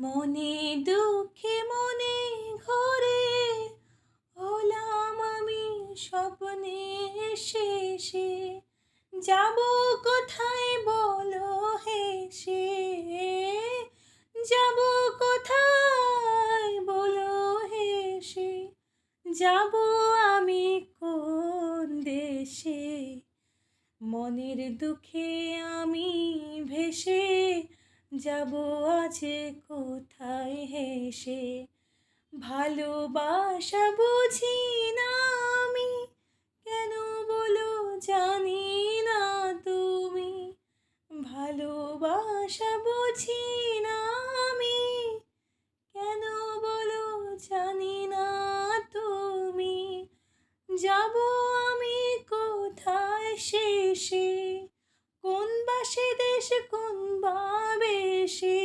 মনে দুঃখে মনে ঘরে, হলাম আমি স্বপ্নে শেষে। যাব কোথায় বলো হেসে? যাব কোথায় বলো হেসে? যাব আমি কোন দেশে? মনের দুঃখে আমি ভেসে যাব আছে কোথায় হেসে? ভালোবাসা বুঝি না আমি, কেন বলো জানি না তুমি? ভালোবাসা বুঝি না আমি, কেন বলো জানি না তুমি? যাব আমি কোথায় শেষে? কোন বাসে দেশ, কোন বেশে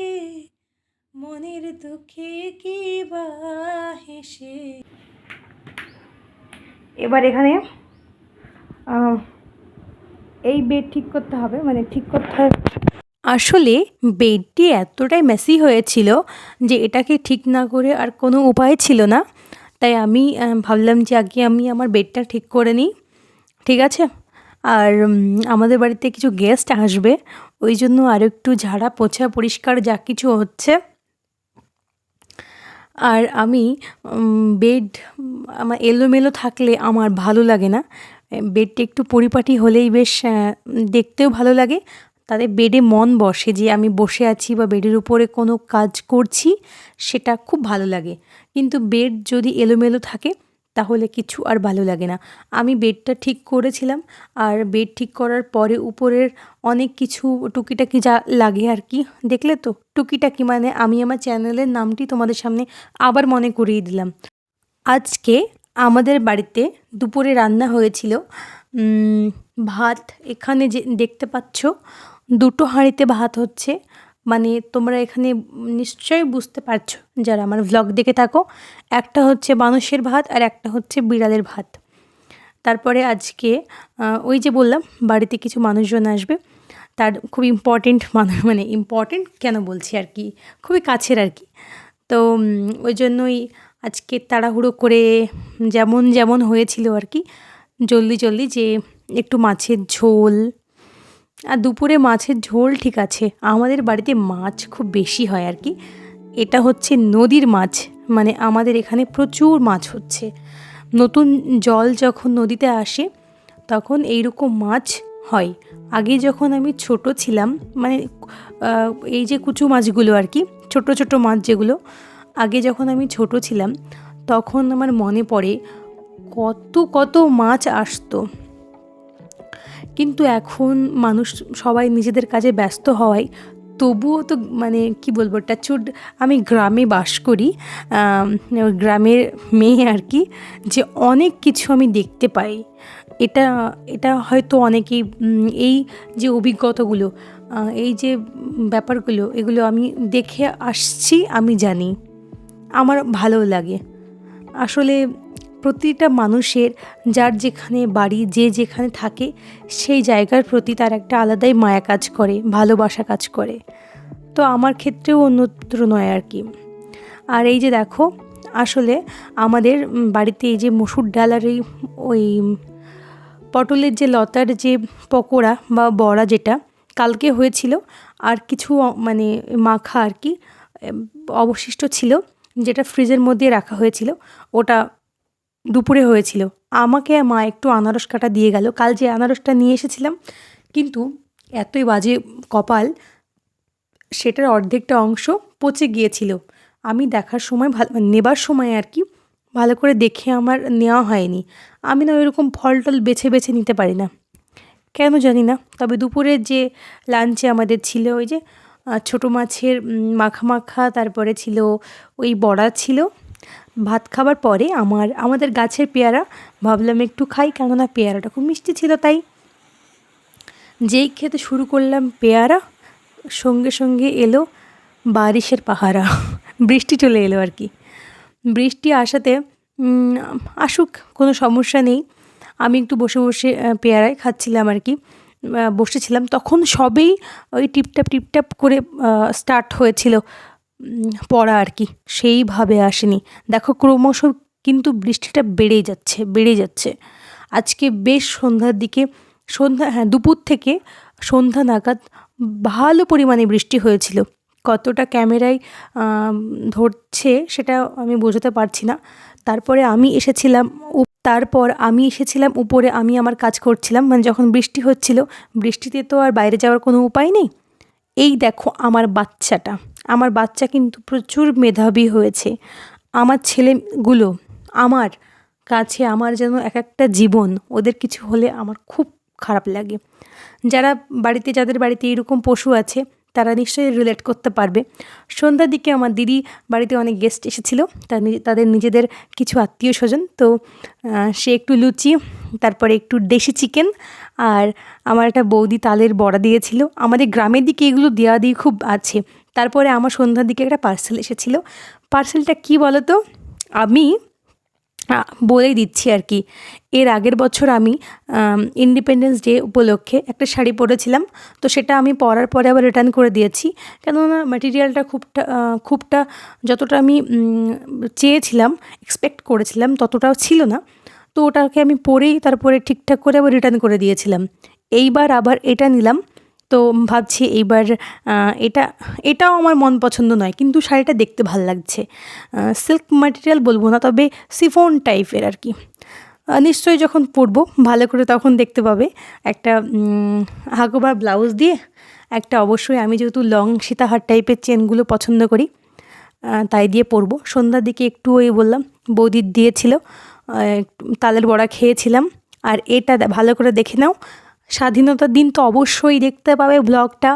মনের দুঃখে কি বা হেসে। এবার এখানে এই বেড ঠিক করতে হবে মানে ঠিক করতে হবে। আসলে বেডটি এতটাই মেসি হয়েছিল যে এটাকে ঠিক না করে আর কোনো উপায় ছিল না। তাই আমি ভাবলাম যে আগে আমি আমার বেডটা ঠিক করে নিই। ঠিক আছে? আর আমাদের বাড়িতে কিছু গেস্ট আসবে। ওই জন্য আরও একটু ঝাড়া পোছা পরিষ্কার যা কিছু হচ্ছে। আর আমি বেড আমার এলোমেলো থাকলে আমার ভালো লাগে না। বেডটা একটু পরিপাটি হলেই বেশ দেখতেও ভালো লাগে। তাদের বেডে মন বসে যে আমি বসে আছি বা বেডের উপরে কোনো কাজ করছি, সেটা খুব ভালো লাগে। কিন্তু বেড যদি এলোমেলো থাকে তাহলে কিছু আর ভালো লাগে না। আমি বেডটা ঠিক করেছিলাম আর বেড ঠিক করার পরে উপরের অনেক কিছু টুকিটাকি যা লাগে আর কি, দেখলে তো? টুকিটাকি মানে আমি আমার চ্যানেলের নামটি তোমাদের সামনে আবার মনে করিয়ে দিলাম। আজকে আমাদের বাড়িতে দুপুরে রান্না হয়েছিল ভাত। এখানে যে দেখতে পাচ্ছ, দুটো হাঁড়িতে ভাত হচ্ছে মানে তোমরা এখানে নিশ্চয়ই বুঝতে পারছ যারা আমার ভ্লগ দেখে থাকো। একটা হচ্ছে মানুষের ভাত আর একটা হচ্ছে বিড়ালের ভাত। তারপরে আজকে ওই যে বললাম, বাড়িতে কিছু মানুষজন আসবে। তার খুব ইম্পর্টেন্ট মানুষ মানে ইম্পর্টেন্ট কেন বলছি আর কি? খুবই কাছের আর কি। তো ওই জন্যই আজকে তাড়াহুড়ো করে যেমন যেমন হয়েছিল আর কি, জলদি জলদি যে একটু মাছের ঝোল আর দুপুরে মাছের ঝোল ঠিক আছে। আমাদের বাড়িতে মাছ খুব বেশি হয় আর কি। এটা হচ্ছে নদীর মাছ মানে আমাদের এখানে প্রচুর মাছ হচ্ছে। নতুন জল যখন নদীতে আসে, তখন এইরকম মাছ হয়। আগে যখন আমি ছোট ছিলাম মানে এই যে কুচু মাছগুলো আর কি, ছোট ছোট মাছ যেগুলো, আগে যখন আমি ছোট ছিলাম, তখন আমার মনে পড়ে কত কত মাছ আসতো। কিন্তু এখন মানুষ সবাই নিজেদের কাজে ব্যস্ত হওয়ায় তবুও তো মানে কি বলব টাচুড আমি গ্রামে বাস করি গ্রামের মেয়ে আর কি, যে অনেক কিছু আমি দেখতে পাই। এটা এটা হয়তো অনেকেই এই যে অভিজ্ঞতাগুলো এই যে ব্যাপারগুলো, এগুলো আমি দেখে আসছি, আমি জানি। আমার ভালো লাগে। আসলে প্রতিটা মানুষের যার যেখানে বাড়ি, যে যেখানে থাকে, সেই জায়গার প্রতি তার একটা আলাদাই মায়া কাজ করে, ভালোবাসা কাজ করে। তো আমার ক্ষেত্রেও অন্যত্র নয় আর কি। আর এই যে দেখো, আসলে আমাদের বাড়িতে এই যে মসুর ডাল আর এই, ওই পটলের যে লতার যে পকোড়া বা বড়া যেটা, কালকে হয়েছিল আর কিছু মানে মাখা আর কি, অবশিষ্ট ছিল, যেটা ফ্রিজের মধ্যে রাখা হয়েছিল, ওটা দুপুরে হয়েছিল। আমাকে মা একটু আনারস কাটা দিয়ে গেল। কাল যে আনারসটা নিয়ে এসেছিলাম, কিন্তু এতই বাজে কপাল, সেটার অর্ধেকটা অংশ পচে গিয়েছিল। আমি দেখার সময় ভালো নেবার সময় আর কি, ভালো করে দেখে আমার নেওয়া হয়নি। আমি না ওইরকম ফল টল বেছে বেছে নিতে পারি না। কেন জানি না, তবে দুপুরের যে লাঞ্চে আমাদের ছিল ওই যে ছোটো মাছের মাখা মাখা, তারপরে ছিল ওই বড়া ছিল ভাত খাবার পরে আমার, আমাদের গাছের পেয়ারা। ভাবলাম একটু খাই, কেননা পেয়ারাটা খুব মিষ্টি ছিল তাই। যেই খেতে শুরু করলাম পেয়ারা, সঙ্গে সঙ্গে এলো বারিশের পাহারা। বৃষ্টি চলে এলো আর কি। বৃষ্টি আসাতে আসুক, কোনো সমস্যা নেই। আমি একটু বসে বসে পেয়ারায় খাচ্ছিলাম আর কি। বসেছিলাম। তখন সবেই ওই টিপটাপ টিপটাপ করে স্টার্ট হয়েছিল। পড়া আর কি, সেইভাবে আসেনি। দেখো, ক্রমশ কিন্তু বৃষ্টিটা বেড়েই যাচ্ছে, বেড়ে যাচ্ছে। আজকে বেশ সন্ধ্যার দিকে, সন্ধ্যা হ্যাঁ দুপুর থেকে সন্ধ্যা নাগাদ ভালো পরিমাণে বৃষ্টি হয়েছিল। কতটা ক্যামেরায় ধরছে সেটা আমি বোঝাতে পারছি না। তারপরে আমি এসেছিলাম তারপর আমি এসেছিলাম উপরে, আমি আমার কাজ করছিলাম। মানে যখন বৃষ্টি হচ্ছিল, বৃষ্টিতে তো আর বাইরে যাওয়ার কোনো উপায় নেই। এই দেখো আমার বাচ্চাটা। আমার বাচ্চা কিন্তু প্রচুর মেধাবী হয়েছে। আমার ছেলেগুলো, আমার কাছে আমার যেন এক একটা জীবন, ওদের কিছু হলে আমার খুব খারাপ লাগে। যারা বাড়িতে, যাদের বাড়িতে এরকম পশু আছে, তারা নিশ্চয়ই রিলেট করতে পারবে। সন্ধ্যার দিকে আমার দিদি বাড়িতে অনেক গেস্ট এসেছিল তাদের নিজেদের কিছু আত্মীয় স্বজন তো সে একটু লুচি, তারপরে একটু দেশি চিকেন আর আমার একটা বৌদি তালের বড়া দিয়েছিল। আমাদের গ্রামের দিকে এগুলো দেওয়া দিয়ে খুব আছে। তারপরে আমার সন্ধ্যার দিকে একটা পার্সেল এসেছিল। পার্সেলটা কী বলো তো আমি বলেই দিচ্ছি আর কি। এর আগের বছর আমি ইন্ডিপেন্ডেন্স ডে উপলক্ষে একটা শাড়ি পরেছিলাম। তো সেটা আমি পরার পরে আবার রিটার্ন করে দিয়েছি। কেননা ম্যাটেরিয়ালটা খুবটা খুবটা যতটা আমি চেয়েছিলাম এক্সপেক্ট করেছিলাম, ততটাও ছিল না। তো ওটাকে আমি পরেই তারপরে ঠিকঠাক করে আবার রিটার্ন করে দিয়েছিলাম। এইবার আবার এটা নিলাম। তো ভাবছি এইবার এটা এটাও আমার মন পছন্দ নয় কিন্তু শাড়িটা দেখতে ভালো লাগছে। সিল্ক ম্যাটেরিয়াল বলব না তবে সিফোন টাইপের আর কি। নিশ্চয়ই যখন পরবো ভালো করে তখন দেখতে পাবে। একটা উম, ব্লাউজ দিয়ে একটা অবশ্যই আমি যেহেতু লং সীতাহার টাইপের চেনগুলো পছন্দ করি তাই দিয়ে পরবো। সন্ধ্যার দিকে একটু ওই বললাম বৌদির দিয়েছিল তালের বড়া খেয়েছিলাম আর এটা ভালো করে দেখে নাও স্বাধীনতার দিন তো অবশ্যই দেখতে পাবে ব্লগটা।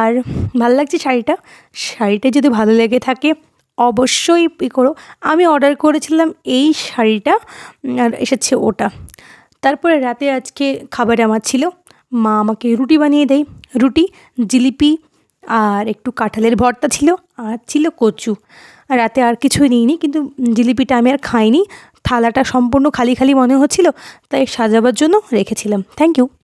আর ভালো লাগছে শাড়িটা? শাড়িটা যদি ভালো লেগে থাকে, অবশ্যই ই করো। আমি অর্ডার করেছিলাম এই শাড়িটা, আর এসেছে ওটা। তারপরে রাতে আজকে খাবারে আমার ছিল। মা আমাকে রুটি বানিয়ে দেয়। রুটি, জিলিপি আর একটু কাঁঠালের ভর্তা ছিল আর ছিল কচু। রাতে আর কিছুই নিইনি, কিন্তু জিলিপিটা আমি আর খাইনি। থালাটা সম্পূর্ণ খালি খালি মনে হচ্ছিল, তাই সাজাবার জন্য রেখেছিলাম। Thank you